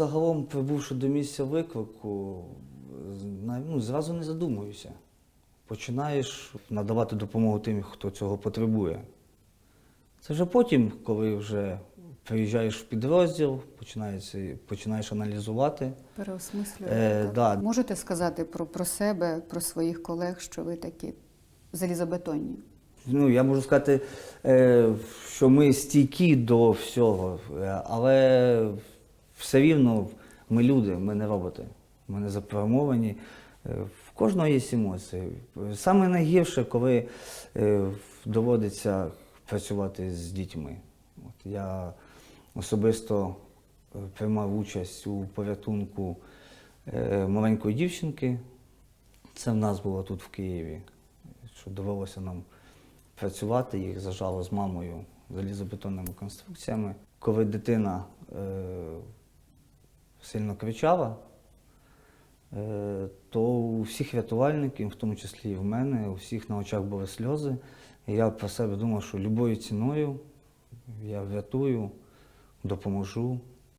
загалом, прибувши до місця виклику, ну, зразу не задумуюся. Починаєш надавати допомогу тим, хто цього потребує. Це вже потім, коли вже приїжджаєш в підрозділ, починається, починаєш аналізувати. Переосмислюєте. Е, так? да. Можете сказати про, про себе, про своїх колег, що ви такі залізобетонні? Ну, я можу сказати, е, що ми стійкі до всього, але все рівно ми люди, ми не роботи. Ми не запрограмовані. Е, В кожного є емоції. Саме найгірше, коли е, доводиться працювати з дітьми. От я особисто е, приймав участь у порятунку маленької дівчинки. Це в нас було тут в Києві, що довелося нам працювати, їх зажало з мамою залізобетонними конструкціями. Коли дитина сильно кричала, е, то у всіх рятувальників, в тому числі і в мене, у всіх на очах були сльози. І я про себе думав, що любою ціною я врятую, допоможу.